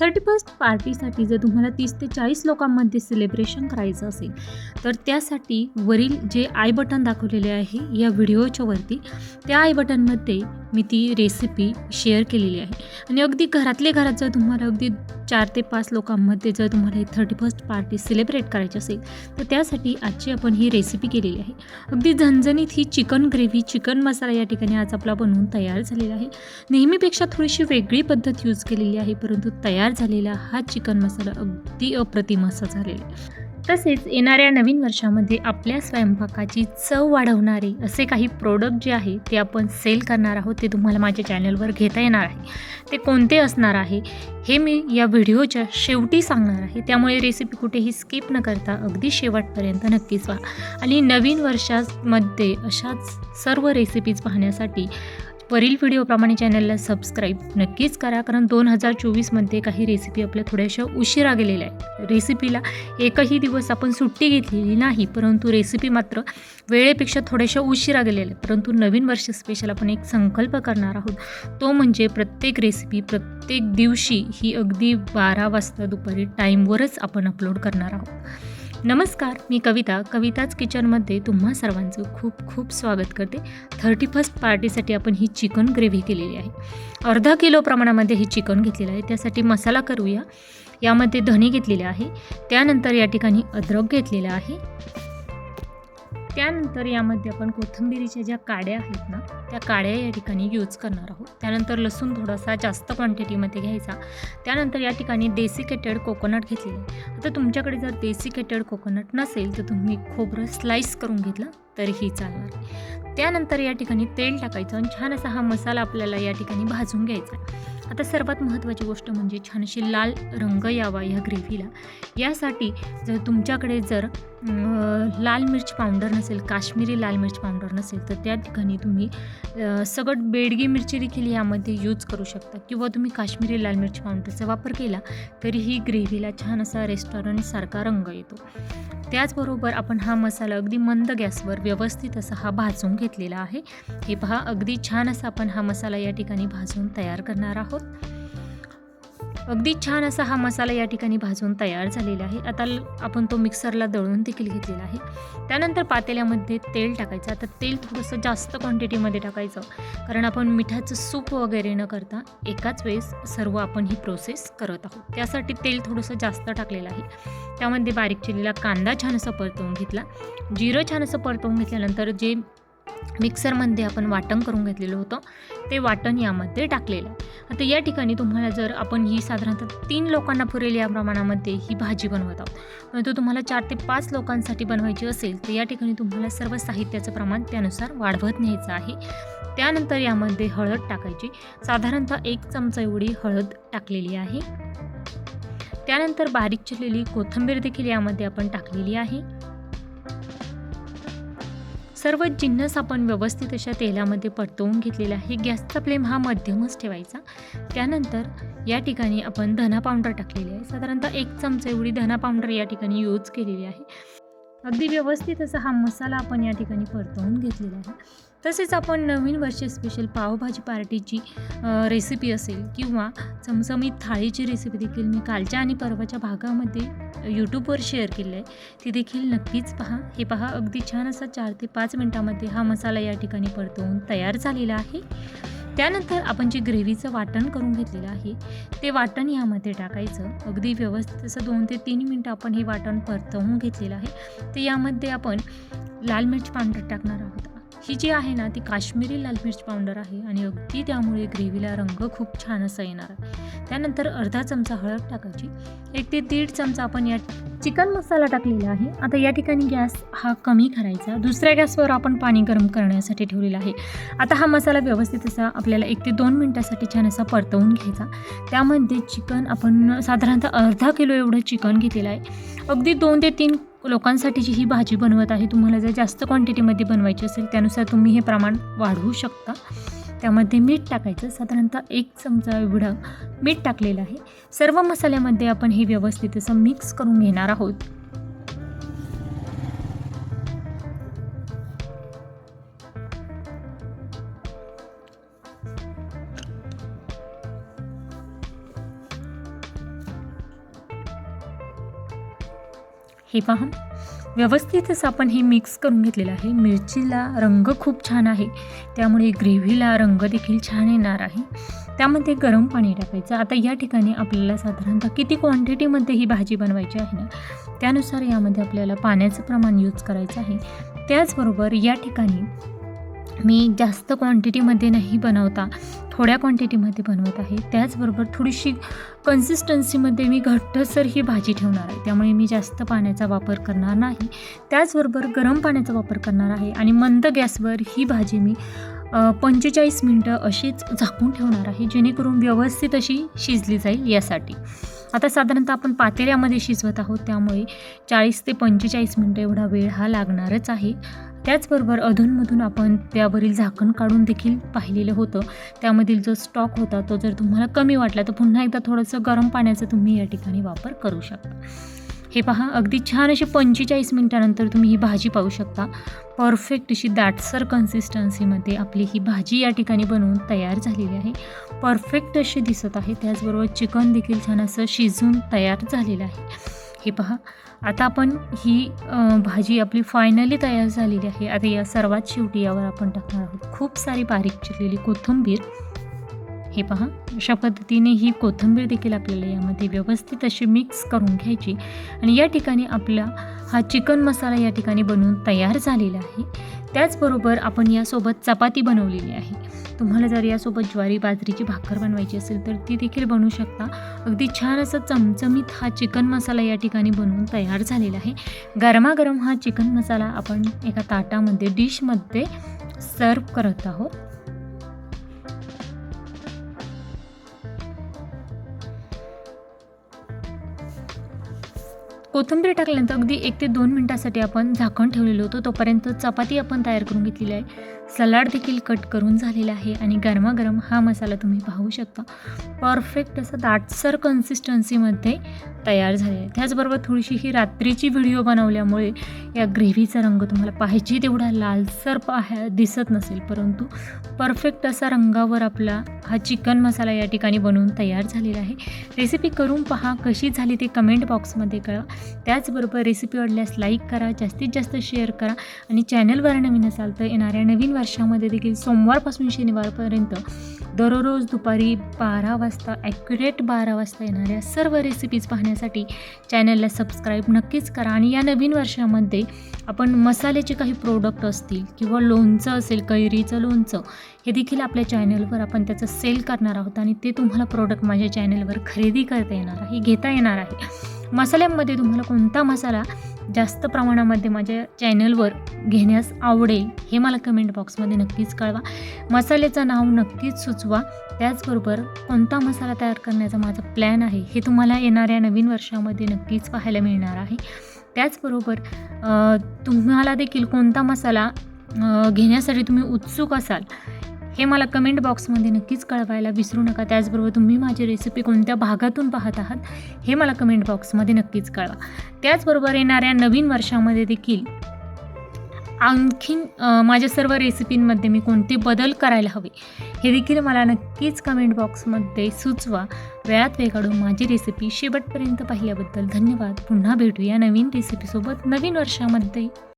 Thirty first पार्टीसाठी जर तुम्हाला तीस ते चाळीस लोकांमध्ये सेलिब्रेशन करायचं असेल तर त्यासाठी वरील जे आय बटन दाखवलेले आहे या व्हिडिओच्या वरती त्या आय बटनमध्ये मी ती रेसिपी शेअर केलेली आहे. आणि अगदी घरातले घरात जर तुम्हाला अगदी चार ते पाच लोकांमध्ये जर तुम्हाला ही थर्टी फर्स्ट पार्टी सेलिब्रेट करायची असेल तर त्यासाठी आजची आपण ही रेसिपी केलेली आहे. अगदी झणझणीत ही चिकन ग्रेव्ही चिकन मसाला या ठिकाणी आज आपला बनवून तयार झालेला आहे. नेहमीपेक्षा थोडीशी वेगळी पद्धत यूज केलेली आहे परंतु तयार झालेला हा चिकन मसाला अगदी अप्रतिम असा झालेला आहे. तसेच येणाऱ्या नवीन वर्षामध्ये आपल्या स्वयंपाकाची चव वाढवणारे असे काही प्रोडक्ट जे आहे ते आपण सेल करणार आहोत ते तुम्हाला माझ्या चॅनलवर घेता येणार आहे. ते कोणते असणार आहे हे मी या व्हिडिओच्या शेवटी सांगणार आहे. त्यामुळे रेसिपी कुठेही स्किप न करता अगदी शेवटपर्यंत नक्कीच व्हा आणि नवीन वर्षामध्ये अशाच सर्व रेसिपीज पाहण्यासाठी वरील व्हिडिओप्रमाणे चॅनलला सबस्क्राईब नक्कीच करा कारण दोन हजार चोवीसमध्ये काही रेसिपी आपल्या थोड्याशा उशिरा गेलेल्या आहेत. रेसिपीला एकही दिवस आपण सुट्टी घेतलेली नाही परंतु रेसिपी मात्र वेळेपेक्षा थोड्याशा उशिरा गेलेल्या आहेत. परंतु नवीन वर्ष स्पेशल आपण एक संकल्प करणार आहोत. तो म्हणजे प्रत्येक रेसिपी प्रत्येक दिवशी ही अगदी बारा वाजता दुपारी टाईमवरच आपण अपलोड करणार आहोत. नमस्कार मी कविता. कविताच किचनमध्ये तुम्हा सर्वांचं खूप खूप स्वागत करते. थर्टी फर्स्ट पार्टीसाठी आपण ही चिकन ग्रेव्ही केलेली आहे. अर्धा किलो प्रमाणामध्ये हे चिकन घेतलेलं आहे. त्यासाठी मसाला करूया. यामध्ये धणे घेतलेले आहे. त्यानंतर या ठिकाणी अद्रक घेतलेला आहे. त्यानंतर यामध्ये आपण कोथिंबिरीच्या ज्या काड्या आहेत ना त्या काड्या या ठिकाणी यूज करणार आहोत. त्यानंतर लसूण थोडासा जास्त क्वांटिटीमध्ये घ्यायचा. त्यानंतर या ठिकाणी डेसिकेटेड कोकोनट घेतलेले आहे. आता तुमच्याकडे जर डेसिकेटेड कोकोनट नसेल तर तुम्ही खोबरं स्लाईस करून घेतलं. तरीही चालणार त्यानंतर या ठिकाणी तेल टाकायचं आणि छान असा हा मसाला आपल्याला या ठिकाणी भाजून घ्यायचा आता सर्वात महत्त्वाची गोष्ट म्हणजे छानशी लाल रंग यावा ह्या ग्रेव्हीला. यासाठी जर तुमच्याकडे जर लाल मिर्च पावडर नसेल काश्मीरी लाल मिर्च पावडर नसेल तर त्या ठिकाणी तुम्ही सगट बेडगी मिरची देखील यामध्ये यूज करू शकता. किंवा तुम्ही काश्मीरी लाल मिर्च पावडरचा वापर केला तरी ही ग्रेव्हीला छान असा रेस्टॉरंटसारखा रंग येतो. त्याचबरोबर आपण हा मसाला अगदी मंद गॅसवर व्यवस्थित असा हा भाजून घेतलेला आहे. हे पहा अगदी छान असा आपण हा मसाला या ठिकाणी भाजून तयार करणार आहोत. अगदी छान असा हा मसाला या ठिकाणी भाजून तयार झालेला आहे. आता आपण तो मिक्सरला दळून देखील घेतलेला आहे. त्यानंतर पातेल्यामध्ये तेल टाकायचं. आता तेल थोडंसं जास्त क्वांटिटीमध्ये टाकायचं. कारण आपण मिठाचं सूप वगैरे न करता एकाच वेळेस सर्व आपण ही प्रोसेस करत आहोत. त्यासाठी तेल थोडंसं जास्त टाकलेलं आहे. त्यामध्ये बारीक चिरलेला कांदा छान असा परतवून घेतला. जिरं छान असं परतवून घेतल्यानंतर जे मिक्सरमध्ये आपण वाटण करून घेतलेलं होतं. ते वाटण यामध्ये टाकलेलं आहे. आता या ठिकाणी तुम्हाला जर आपण ही साधारणतः तीन लोकांना पुरेल या प्रमाणामध्ये ही भाजी बनवत आहोत. परंतु तुम्हाला चार ते पाच लोकांसाठी बनवायची असेल तर या ठिकाणी तुम्हाला सर्व साहित्याचं प्रमाण त्यानुसार वाढवत न्यायचं आहे. त्यानंतर यामध्ये हळद टाकायची. साधारणतः एक चमचा एवढी हळद टाकलेली आहे. त्यानंतर बारीक चिरलेली कोथिंबीर देखील यामध्ये आपण टाकलेली आहे. सर्व जिन्नस आपण व्यवस्थित अशा तेलामध्ये परतवून घेतलेला आहे. गॅसचा फ्लेम हा मध्यमच ठेवायचा. त्यानंतर या ठिकाणी आपण धना पावडर टाकलेली आहे. साधारणतः एक चमचा एवढी धना पावडर या ठिकाणी यूज केलेली आहे. अगदी व्यवस्थित असा हा मसाला आपण या ठिकाणी परतवून घेतलेला आहे. तसेच आपण नवीन वर्ष स्पेशल पावभाजी पार्टीची रेसिपी असेल किंवा चमचमीत थाळीची रेसिपी देखील मी कालच्या आणि परवाच्या भागामध्ये यूट्यूबवर शेअर केलं आहे. ती देखील नक्कीच पहा. हे पहा अगदी छान असा चार ते पाच मिनटामध्ये हा मसाला या ठिकाणी परतवून तयार झालेला आहे. त्यानंतर आपण जे ग्रेव्हीचं वाटण करून घेतलेलं आहे ते वाटण यामध्ये टाकायचं. अगदी व्यवस्थित असं दोन ते तीन मिनटं आपण हे वाटण परतवून घेतलेलं आहे. ते यामध्ये आपण लाल मिरच पावडर टाकणार आहोत. ही जी आहे ना ती काश्मीरी लाल मिरच पावडर आहे आणि अगदी त्यामुळे ग्रेव्हीला रंग खूप छान असा येणार आहे. त्यानंतर अर्धा चमचा हळद टाकायची. एक ते दीड चमचा आपण या चिकन मसाला टाकलेला आहे. आता या ठिकाणी गॅस हा कमी करायचा. दुसऱ्या गॅसवर आपण पाणी गरम करण्यासाठी ठेवलेला आहे. आता हा मसाला व्यवस्थित असा आपल्याला एक ते दोन मिनटासाठी छान असा परतवून घ्यायचा. त्यामध्ये चिकन आपण साधारणतः अर्धा किलो एवढं चिकन घेतलेलं आहे. अगदी दोन ते तीन लोकांसाठीची ही भाजी बनवत आहे. तुम्हाला जर जास्त क्वांटिटीमध्ये बनवायची असेल त्यानुसार तुम्ही हे प्रमाण वाढवू शकता. त्यामध्ये मीठ टाकायचं. साधारणतः एक चमचा एवढं मीठ टाकलेलं आहे. सर्व मसाल्यामध्ये आपण हे व्यवस्थित असं मिक्स करून घेणार आहोत. हे पहा. व्यवस्थितच आपण हे मिक्स करून घेतलेलं आहे. मिरचीला रंग खूप छान आहे. त्यामुळे ग्रेव्हीला रंग देखील छान येणार आहे. त्यामध्ये गरम पाणी टाकायचं. आता या ठिकाणी आपल्याला साधारणतः किती क्वांटिटीमध्ये ही भाजी बनवायची आहे ना? त्यानुसार यामध्ये आपल्याला पाण्याचं प्रमाण यूज करायचं आहे. त्याचबरोबर या ठिकाणी मी जास्त क्वांटिटीमध्ये नाही बनवता. थोड्या क्वांटिटीमध्ये बनवत आहे. त्याचबरोबर थोडीशी कन्सिस्टन्सीमध्ये मी घट्टसर ही भाजी ठेवणार आहे. त्यामुळे मी जास्त पाण्याचा वापर करणार नाही. त्याचबरोबर गरम पाण्याचा वापर करणार आहे. आणि मंद गॅसवर ही भाजी मी पंचेचाळीस मिनटं अशीच झाकून ठेवणार आहे. जेणेकरून व्यवस्थित अशी शिजली जाईल यासाठी. आता साधारणतः आपण पातेल्यामध्ये शिजवत आहोत त्यामुळे चाळीस ते पंचेचाळीस मिनटं एवढा वेळ हा लागणारच आहे. त्याचबरोबर अधूनमधून आपण त्यावरील झाकण काढून देखील पाहिलेलं होतं. त्यामधील जो स्टॉक होता तो जर तुम्हाला कमी वाटला तर पुन्हा एकदा थोडंसं गरम पाण्याचा तुम्ही या ठिकाणी वापर करू शकता. हे पहा अगदी छान अशी पंचेचाळीस मिनटानंतर तुम्ही ही भाजी पाहू शकता. परफेक्ट अशी दाटसर कन्सिस्टन्सीमध्ये आपली ही भाजी या ठिकाणी बनवून तयार झालेली आहे. परफेक्ट अशी दिसत आहे त्याचबरोबर चिकन देखील छान असं शिजून तयार झालेलं आहे. हे पहा आता आपण ही भाजी आपली फायनली तयार झालेली आहे. आता या सर्वात शेवटी यावर आपण टाकणार आहोत खूप सारी बारीक चिरलेली कोथिंबीर. हे पहा अशा पद्धतीने ही कोथिंबीर देखील आपल्याला यामध्ये व्यवस्थित अशी मिक्स करून घ्यायची. आणि या ठिकाणी आपला हा चिकन मसाला या ठिकाणी बनवून तयार झालेला आहे. त्याचबरोबर आपण यासोबत चपाती बनवलेली आहे. तुम्हाला जर यासोबत ज्वारी बाजरीची भाकर बनवायची असेल तर ती देखील बनवू शकता. अगदी छान असं चमचमीत हा चिकन मसाला या ठिकाणी बनवून तयार झालेला आहे. गरमागरम हा चिकन मसाला आपण एका ताटामध्ये डिशमध्ये सर्व करत आहोत. कोथिंबीर टाकल्यानंतर अगदी एक ते दोन मिनटासाठी आपण झाकण ठेवलेलं होतं. तोपर्यंत चपाती आपण तयार करून घेतलेली आहे. सलाड देखील कट करून झालेला आहे आणि गरमागरम हा मसाला तुम्ही पाहू शकता. परफेक्ट असं दाटसर कन्सिस्टन्सीमध्ये तयार झालेला आहे. त्याचबरोबर थोडीशी ही रात्रीची व्हिडिओ बनवल्यामुळे या ग्रेव्हीचा रंग तुम्हाला पाहिजे तेवढा लालसर पाहा दिसत नसेल. परंतु परफेक्ट असा रंगावर आपला हा चिकन मसाला या ठिकाणी बनवून तयार झालेला आहे. रेसिपी करून पहा कशी झाली ते कमेंट बॉक्समध्ये कळवा. त्याचबरोबर रेसिपी आवडल्यास लाईक करा जास्तीत जास्त शेअर करा आणि चॅनलवर नवीन असाल तर येणाऱ्या नवीन वर्षामध्ये देखील सोमवारपासून शनिवारपर्यंत दररोज दुपारी बारा वाजता ॲक्युरेट बारा वाजता येणाऱ्या सर्व रेसिपीज पाहण्यासाठी चॅनलला सबस्क्राईब नक्कीच करा. आणि या नवीन वर्षामध्ये आपण मसाल्याचे काही प्रोडक्ट असतील किंवा लोणचं असेल कैरीचं लोणचं हे देखील आपल्या चॅनलवर आपण त्याचं सेल करणार आहोत आणि ते तुम्हाला प्रोडक्ट माझ्या चॅनलवर खरेदी करता येणार आहे घेता येणार आहे. मसाल्यांमध्ये तुम्हाला कोणता मसाला जास्त प्रमाणामध्ये माझ्या चॅनलवर घेण्यास आवडेल हे मला कमेंट बॉक्समध्ये नक्कीच कळवा. मसाल्याचं नाव नक्कीच सुचवा. त्याचबरोबर कोणता मसाला तयार करण्याचा माझा प्लॅन आहे हे तुम्हाला येणाऱ्या नवीन वर्षामध्ये नक्कीच पाहायला मिळणार आहे. त्याचबरोबर तुम्हाला देखील कोणता मसाला घेण्यासाठी तुम्ही उत्सुक असाल हे मला कमेंट बॉक्समध्ये नक्कीच कळवायला विसरू नका. त्याचबरोबर तुम्ही माझी रेसिपी कोणत्या भागातून पाहत आहात हे मला कमेंट बॉक्समध्ये नक्कीच कळवा. त्याचबरोबर येणाऱ्या नवीन वर्षामध्ये देखील आणखीन माझ्या सर्व रेसिपींमध्ये मी कोणते बदल करायला हवे हे देखील मला नक्कीच कमेंट बॉक्समध्ये सुचवा. वेळात वेळ काढून माझी रेसिपी शेवटपर्यंत पाहिल्याबद्दल धन्यवाद. पुन्हा भेटूया नवीन रेसिपीसोबत नवीन वर्षामध्ये.